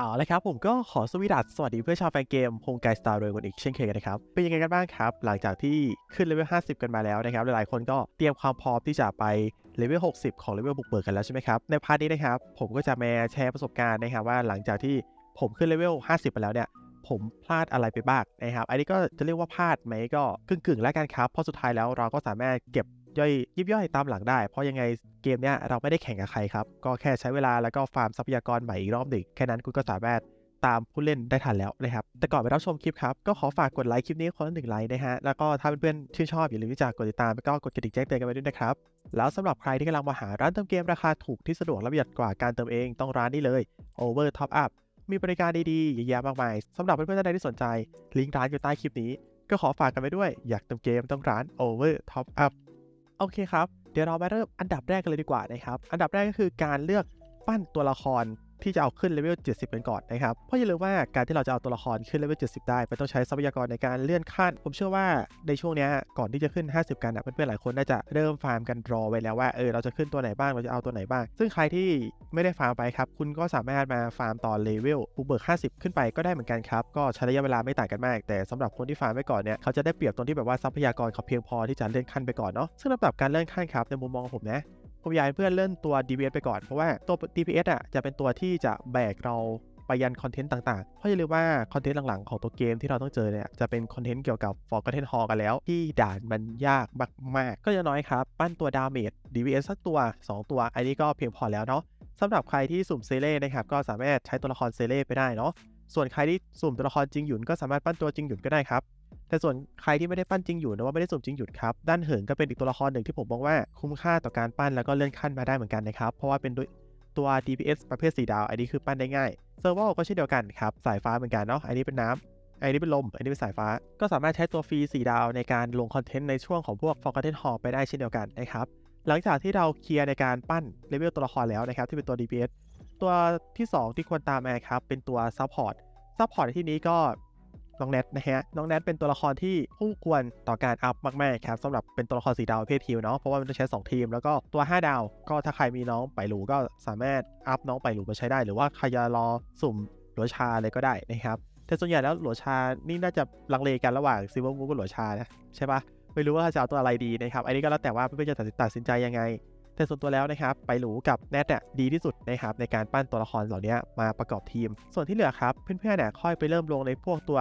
เอาละครับผมก็ขอสวีดัสสวัสดีเพื่อนชาวแฟนเกมโฮงไกสตาร์เรกันอีกเช่นเคยกันนะครับ เป็นยังไงกันบ้างครับ หลังจากที่ขึ้นเลเวล 50 กันมาแล้วนะครับ หลายๆ คนก็เตรียมความพร้อมที่จะไปเลเวล 60 ของเลเวลบุกเบิกกันแล้วใช่ไหมครับ ในพาร์ทนี้นะครับ ผมก็จะมาแชร์ประสบการณ์นะครับว่าหลังจากที่ผมขึ้นเลเวล 50 ไปแล้วเนี่ยผมพลาดอะไรไปบ้างนะครับ อันนี้ก็จะเรียกว่าพลาดไหมก็กึ่งๆ แล้วกันครับ เพราะสุดท้ายแล้วเราก็สามารถเก็บ ย่อยยิบย่อยตามหลังได้ เพราะยังไงเกมเนี้ยเราไม่ได้แข่งกับใครครับ ก็แค่ใช้เวลาแล้วก็ฟาร์มทรัพยากรใหม่อีกรอบหนึ่งแค่นั้นคุณก็สามารถตามผู้เล่นได้ทันแล้วนะครับ แต่ก่อนไปรับชมคลิปครับ ก็ขอฝากกดไลค์คลิปนี้คนละหนึ่งไลค์นะฮะ แล้วก็ถ้าเพื่อนๆชื่นชอบอย่าลืมที่จะกดติดตามแล้วก็กดกระดิ่งแจ้งเตือนกันไว้ด้วยนะครับ แล้วสำหรับใครที่กำลังมาหาร้านเติมเกมราคาถูกที่สะดวกและประหยัดกว่าการเติมเองต้องร้านนี้เลย Over Top Up มีบริการดีๆเยอะแยะมากมายสำหรับเพื่อนๆท่านใดที่สนใจ ลิงก์ร้านอยู่ใต้คลิปนี้ ก็ขอฝากกันไว้ด้วย อยากเติมเกมต้องร้าน Over Top Up โอเคครับ เดี๋ยวเรามาเริ่มอันดับแรกกันเลยดีกว่านะครับ อันดับแรกก็คือการเลือกปั้นตัวละคร ที่จะเอาขึ้นเลเวล 70 กันก่อนนะครับ เพราะอย่าลืมว่าการที่เราจะเอาตัวละครขึ้นเลเวล 70 ได้มันต้องใช้ทรัพยากรในการเลื่อนขั้น ผมเชื่อว่าในช่วงนี้ก่อนที่จะขึ้น 50 กันอะเพื่อนๆหลายคนน่าจะเริ่มฟาร์มกันรอไว้แล้วว่าเออเราจะขึ้นตัวไหนบ้างเราจะเอาตัวไหนบ้าง ซึ่งใครที่ไม่ได้ฟาร์มไปครับคุณก็สามารถมาฟาร์มตอนเลเวลบุกเบิก 50 ขึ้นไปก็ได้เหมือนกันครับก็ใช้ระยะเวลาไม่ต่างกันมาก แต่สำหรับคนที่ฟาร์มไว้ก่อนเนี่ยเขาจะได้เปรียบตรงที่แบบว่าทรัพยากรเขาเพียงพอที่จะเลื่อนขั้นไปก่อนเนาะซึ่งลำดับการเลื่อนขั้นครับในมุมมองผมนะ ผมอยากให้เพื่อนเล่นตัว DPS ไปก่อน เพราะว่าตัว DPS อะจะเป็นตัวที่จะแบกเราไปยันคอนเทนต์ต่างๆ เพราะอย่าลืมว่าคอนเทนต์หลังๆ ของตัวเกมที่เราต้องเจอเนี่ย จะเป็นคอนเทนต์เกี่ยวกับ Forgotten Hall กันแล้ว ที่ด่านมันยากมากๆ ก็จะน้อยครับ ปั้นตัวดาเมจ DPS สักตัว 2 ตัว อันนี้ก็เพียงพอแล้วเนาะสำหรับใครที่สุ่มเซเล่นะครับก็สามารถใช้ตัวละครเซเล่ไปได้เนาะส่วนใครที่สุ่มตัวละครจริงหยุนก็สามารถปั้นตัวจริงหยุนก็ได้ครับ แต่ส่วนใครที่ไม่ได้ปั้นจริงอยู่นะว่าไม่ได้สุ่มจริงหยุดครับด้านเหินก็เป็นอีกตัวละครหนึ่งที่ผมมองว่าคุ้มค่าต่อการปั้นแล้วก็เลื่อนขั้นมาได้เหมือนกันนะครับเพราะว่าเป็นตัว DPS ประเภท4ดาว อันนี้คือปั้นได้ง่ายเซอร์วก็เช่นเดียวกันครับสายฟ้าเหมือนกันเนาะอันนี้เป็นน้ำอันนี้เป็นลม อันนี้เป็นสายฟ้า ก็สามารถใช้ตัวฟรี4ดาวในการลงคอนเทนต์ในช่วงของพวก Forgotten Hall ไปได้เช่นเดียวกันนะครับ หลังจากที่เราเคลียร์ในการปั้นเลเวลตัวละครแล้วนะครับ ที่เป็นตัว DPS ตัวที่ 2 ที่ควรตามมาครับ เป็นตัว Support Support ในที่นี้ก็ น้องแนทนะฮะน้องแนทเป็นตัวละครที่คู่ควรต่อการอัพมากๆครับสำหรับเป็นตัวละครสีดาวเพศฮิวเนาะเพราะว่ามันต้องใช้ 2 ทีม แล้วก็ตัว 5 ดาว ก็ถ้าใครมีน้องไปหลูก็สามารถอัพน้องไปหลูมาใช้ได้ หรือว่าใครจะรอสุ่มหลัวชาเลยก็ได้นะครับแต่ส่วนใหญ่แล้วหลัวชา นี่น่าจะลังเลกันระหว่างซิลเวอร์มูฟกับหลัวชานะใช่ปะไม่รู้ว่าจะเอาตัวอะไรดีนะครับ อันนี้ก็แล้วแต่ว่าเพื่อนๆจะตัดสินใจยังไง แต่ส่วนตัวแล้วนะครับ ไปหลูกับแนทเนี่ยดีที่สุดนะครับในการปั้นตัวละครเหล่านี้มาประกอบทีม ส่วนที่เหลือครับ เพื่อนๆเนี่ยค่อยไปเริ่มลงในพวกตัว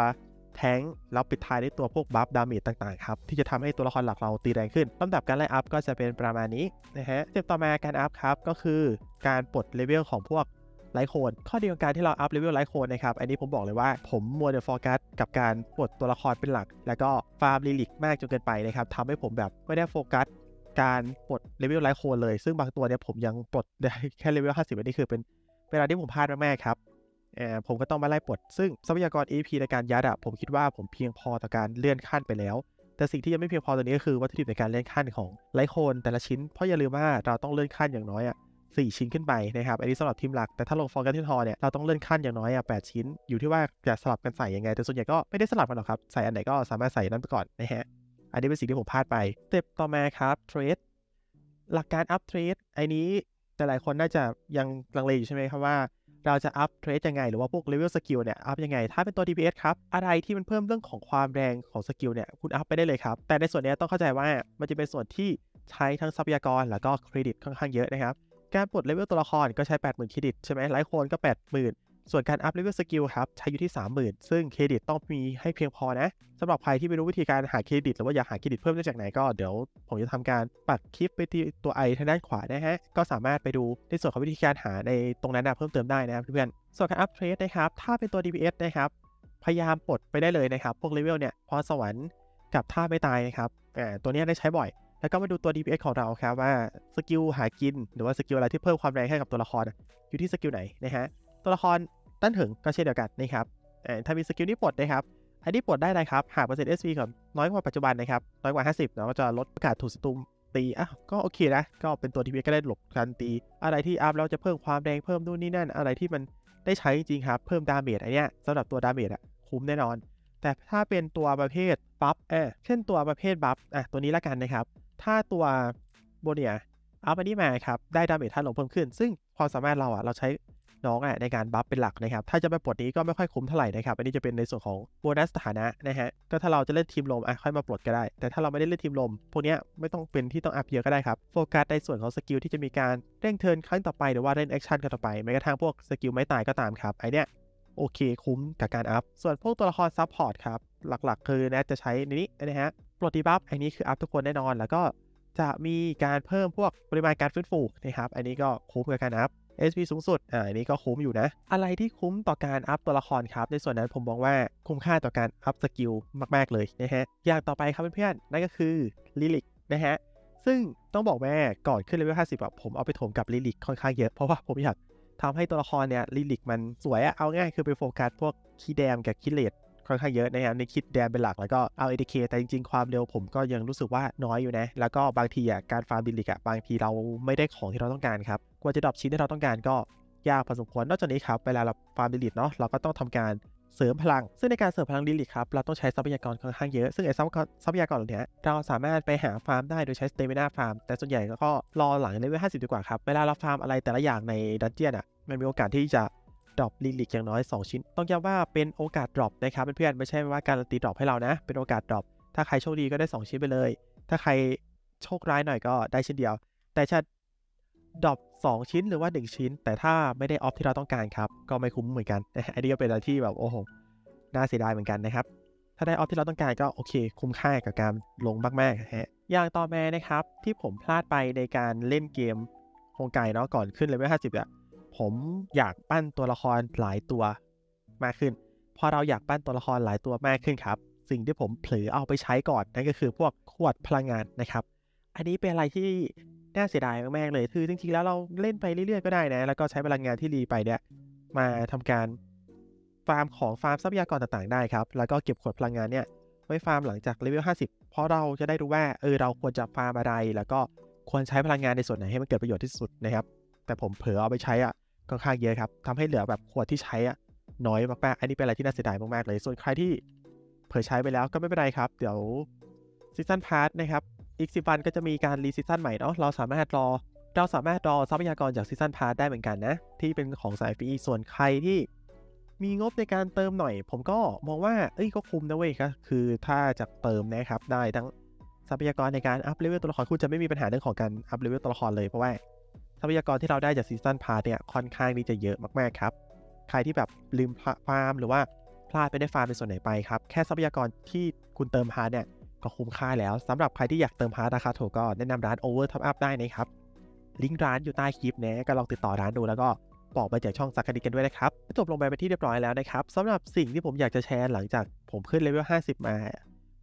แทงค์แล้วปิดท้ายด้วยตัวพวกบัฟดาเมจต่างๆครับที่จะทำให้ตัวละครหลักเราตีแรงขึ้นลำดับการไล่อัพก็จะเป็นประมาณนี้นะฮะสเต็ปต่อมาการอัพครับก็คือการปลดเลเวลของพวกไลโคนข้อดีของการที่เราอัพเลเวลไลโคนนะครับ อันนี้ผมบอกเลยว่าผมมัวแต่โฟกัสกับการปลดตัวละครเป็นหลัก แล้วก็ฟาร์มลิลิกมากจนเกินไปนะครับทำให้ผมแบบไม่ได้โฟกัส การปลดเลเวลไลโคนเลย ซึ่งบางตัวเนี่ยผมยังปลดได้แค่เลเวล50อันนี้คือเป็นเวลาที่ผมพลาดมากๆครับ ผมก็ต้องมาไล่ปลดซึ่งทรัพยากร EP ในการยัดอะผมคิดว่าผมเพียงพอต่อการเลื่อนขั้นไปแล้ว แต่สิ่งที่ยังไม่เพียงพอตัวนี้ก็คือวัตถุดิบในการเลื่อนขั้นของไลโคนแต่ละชิ้นเพราะอย่าลืมว่าเราต้องเลื่อนขั้นอย่างน้อยอะ4ชิ้นขึ้นไปนะครับอันนี้สำหรับทีมหลักแต่ถ้าลงฟอร์กันที่ทอเนี่ยเราต้องเลื่อนขั้นอย่างน้อยอะ8ชิ้น อยู่ที่ว่าจะสลับกันใส่ยังไง แต่ส่วนใหญ่ก็ไม่ได้สลับกันหรอกครับ ใส่อันไหนก็สามารถใส่นั้นไปก่อนนะฮะอันนี้เป็นสิ่งที่ผมพลาดไปเต็ปต่อมาครับเทรดหลักการอัพเทรดไอ้นี้แต่หลายคนน่าจะยังลังเลอยู่ใช่ไหมครับว่า เราจะอัพเทรดยังไง หรือว่าพวกเลเวลสกิลเนี่ยอัพยังไง ถ้าเป็นตัว DPS ครับ อะไรที่มันเพิ่มเรื่องของความแรงของสกิลเนี่ยคุณอัพไปได้เลยครับ แต่ในส่วนนี้ต้องเข้าใจว่ามันจะเป็นส่วนที่ใช้ทั้งทรัพยากรแล้วก็เครดิตค่อนข้างเยอะนะครับการปลดเลเวลตัวละครก็ใช้ 80,000 เครดิตใช่ไหมไลท์โคนก็ 80,000 ส่วนการอัพเลเวลสกิลครับใช้อยู่ที่ 30,000 ซึ่งเครดิตต้องมีให้เพียงพอนะสำหรับใครที่ไม่รู้วิธีการหาเครดิต หรือว่าอยากหาเครดิตเพิ่มได้จากไหนก็เดี๋ยวผมจะทำการปัดคลิปไปที่ตัวไอทางด้านขวานะฮะ ก็สามารถไปดูในส่วนของวิธีการหาในตรงนั้นนะเพิ่มเติมได้นะครับเพื่อนส่วนการอัพเทรดนะครับถ้าเป็นตัว DPS นะครับพยายามปลดไปได้เลยนะครับพวกเลเวลเนี่ยพรสวรรค์กับท่าไม่ตายนะครับอ่าตัวนี้ได้ใช้บ่อยแล้วก็มาดูตัว DPS ของเราครับว่าสกิลหากิน หรือว่าสกิลอะไรที่เพิ่มความแรงให้กับตัวละครอะอยู่ที่สกิลไหนนะฮะตัวละคร ตั้นถึงก็เช่นเดียวกันนะครับถ้ามีสกิลนี้ปลดนะครับอันนี้ปลดได้เลยครับ หากเปอร์เซ็นต์ SV กับน้อยกว่าปัจจุบันนะครับ น้อยกว่า 50เนาะก็จะลดโอกาสถูกศัตรูตีอะก็โอเคนะ ก็เป็นตัว DPS ก็ได้หลบการตี อะไรที่อัพแล้วจะเพิ่มความแรงเพิ่มนู่นนี่นั่น อะไรที่มันได้ใช้จริงครับ เพิ่มดาเมจอันเนี้ยสำหรับตัวดาเมจอะคุ้มแน่นอน แต่ถ้าเป็นตัวประเภทบัฟเออเช่นตัวประเภทบัฟอะตัวนี้ละกันนะครับ ถ้าตัวโบเนียอัพอันนี้มาครับได้ดาเมจท่านลงเพิ่มขึ้น ซึ่งความสามารถเราอะเราใช้ น้องอะในการบัฟเป็นหลักนะครับ ถ้าจะไปปลดนี้ก็ไม่ค่อยคุ้มเท่าไหร่นะครับ อันนี้จะเป็นในส่วนของโบนัสสถานะนะฮะ ก็ถ้าเราจะเล่นทีมลมอะค่อยมาปลดก็ได้ แต่ถ้าเราไม่ได้เล่นทีมลม พวกเนี้ยไม่ต้องเป็นที่ต้องอัพเยอะก็ได้ครับ โฟกัสในส่วนของสกิลที่จะมีการเร่งเทิร์นครั้งต่อไปหรือว่าเล่นแอคชั่นกันต่อไปแม้กระทั่งพวกสกิลไม่ตายก็ตามครับไอเนี้ยโอเคคุ้มกับการอัพ ส่วนพวกตัวละครซับพอร์ตครับหลักๆ คือแนทจะใช้ในนี้นะฮะปลดดีบัฟอันนี้คืออัพทุกคนแน่นอนแล้วก็จะมีการเพิ่มพวกปริมาณการฟื้นฟูนะครับ อันนี้ก็คุ้มกับการอัพ SP สูงสุด อ่าอันนี้ก็คุ้มอยู่นะ อะไรที่คุ้มต่อการอัพตัวละครครับ ในส่วนนั้นผมมองว่าคุ้มค่าต่อการอัพสกิลมากๆเลยนะฮะ อย่างต่อไปครับเพื่อนๆ นั่นก็คือลิลิกนะฮะ ซึ่งต้องบอกว่าก่อนขึ้นเลเวล 50ผมเอาไปถมกับลิลิกค่อนข้างเยอะ เพราะว่าผมอยากทำให้ตัวละครเนี่ยลิลิกมันสวยอะเอาง่ายคือไปโฟกัสพวกคีแดมกับคีเลดค่อนข้างเยอะนะครับในคิดแดนเป็นหลักแล้วก็เอา ADK แต่จริงๆ ความเร็วผมก็ยังรู้สึกว่าน้อยอยู่นะ แล้วก็บางทีอะการฟาร์มบิลลิกอะบางทีเราไม่ได้ของที่เราต้องการครับ ว่าจะดรอปชิ้นที่เราต้องการก็ยากพอสมควร นอกจากนี้ครับเวลาเราฟาร์มบิลลิกเนาะเราก็ต้องทำการเสริมพลัง ซึ่งในการเสริมพลังลิลิกครับเราต้องใช้ทรัพยากรค่อนข้างเยอะ ซึ่งไอ้ทรัพยากรเหล่านี้เราสามารถไปหาฟาร์มได้โดยใช้สเตมินาฟาร์มแต่ส่วนใหญ่ก็รอหลังเลเวล50ดีกว่าครับเวลาเราฟาร์มอะไรแต่ละอย่างในดันเจียนอะมันมีโอกาสที่จะดรอปลิลิกอย่างน้อย 2 ชิ้น ต้องย้ำว่าเป็นโอกาสดรอปนะครับเพื่อนๆไม่ใช่ว่าการันตีดรอปให้เรานะ เป็นโอกาสดรอปถ้าใครโชคดีก็ได้ 2 ชิ้นไปเลย ถ้าใครโชคร้ายหน่อยก็ได้ชิ้นเดียว แต่ถ้า ดรอป2ชิ้นหรือว่า 1 ชิ้น แต่ถ้าไม่ได้ออฟที่เราต้องการครับ ก็ไม่คุ้มเหมือนกันอันนี้ก็เป็นอะไรที่แบบโอ้โหน่าเสียดายเหมือนกันนะครับ ถ้าได้ออฟที่เราต้องการก็โอเค คุ้มค่ากับการลงมากๆฮะอย่างต่อมานะครับ ที่ผมพลาดไปในการเล่นเกมโฮงไก่เนาะก่อนขึ้นเลเวล50อะผมอยากปั้นตัวละครหลายตัวมากขึ้น พอเราอยากปั้นตัวละครหลายตัวมากขึ้นครับ สิ่งที่ผมเผลอเอาไปใช้ก่อนนั่นก็คือพวกขวดพลังงานนะครับ อันนี้เป็นอะไรที่ น่าเสียดายมากๆเลย คือจริงๆแล้วเราเล่นไปเรื่อยๆก็ได้นะ แล้วก็ใช้พลังงานที่รีไปเนี่ยมาทำการฟาร์มของฟาร์มทรัพยากรต่างๆได้ครับ แล้วก็เก็บขวดพลังงานเนี่ยไว้ฟาร์มหลังจากเลเวล 50 เพราะเราจะได้รู้ว่าเออเราควรจะฟาร์มอะไร แล้วก็ควรใช้พลังงานในส่วนไหนให้มันเกิดประโยชน์ที่สุดนะครับ แต่ผมเผลอเอาไปใช้อะค่อนข้างเยอะครับทำให้เหลือแบบขวดที่ใช้อะน้อยมากๆ อันนี้เป็นอะไรที่น่าเสียดายมากๆเลย ส่วนใครที่เผลอใช้ไปแล้วก็ไม่เป็นไรครับ เดี๋ยวซีซันพาร์ทนะครับ อีกสิวันก็จะมีการรีซีซันใหม่เนาะเราสามารถรอเราสามารถรอทรัพยากรจากซีซันพาร์ได้เหมือนกันนะ ที่เป็นของสายฟรีส่วนใครที่มีงบในการเติมหน่อย ผมก็มองว่า เอ้ยก็คุ้มนะเว้ยก็คือถ้าจะเติมนะครับได้ทั้งทรัพยากรในการอัพเลเวลตัวละครคุณจะไม่มีปัญหาเรื่องของการอัพเลเวลตัวละครเลยเพราะว่าทรัพยากรที่เราได้จากซีซันพาร์เนี่ยค่อนข้างที่จะเยอะมากๆครับ ใครที่แบบลืมฟาร์มหรือว่าพลาดไปได้ฟาร์มในส่วนไหนไปครับ แค่ทรัพยากรที่คุณเติมพาร์เนี่ย ก็คุ้มค่าแล้วสำหรับใครที่อยากเติมพาร์ราคาถูกก็แนะนำร้าน Over Top Up ได้นะครับลิงก์ร้านอยู่ใต้คลิปนะก็ลองติดต่อร้านดูแล้วก็บอกไปจากช่องซักดีกันด้วยนะครับจบลงไปเป็นที่เรียบร้อยแล้วนะครับสำหรับสิ่งที่ผมอยากจะแชร์หลังจากผมขึ้นเลเวล 50 มา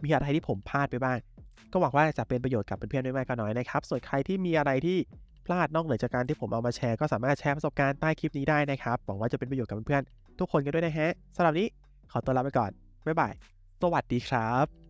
มีอะไรที่ผมพลาดไปบ้าง ก็หวังว่าจะเป็นประโยชน์กับเพื่อนๆด้วยมากก็น้อยนะครับ ส่วนใครที่มีอะไรที่พลาดนอกเหนือจากการที่ผมเอามาแชร์ก็สามารถแชร์ประสบการณ์ใต้คลิปนี้ได้นะครับ หวังว่าจะเป็นประโยชน์กับเพื่อนๆทุกคนกันด้วยนะฮะสำหรับนี้ขอตัวลาไปก่อนบ๊ายบายสวัสดีครับ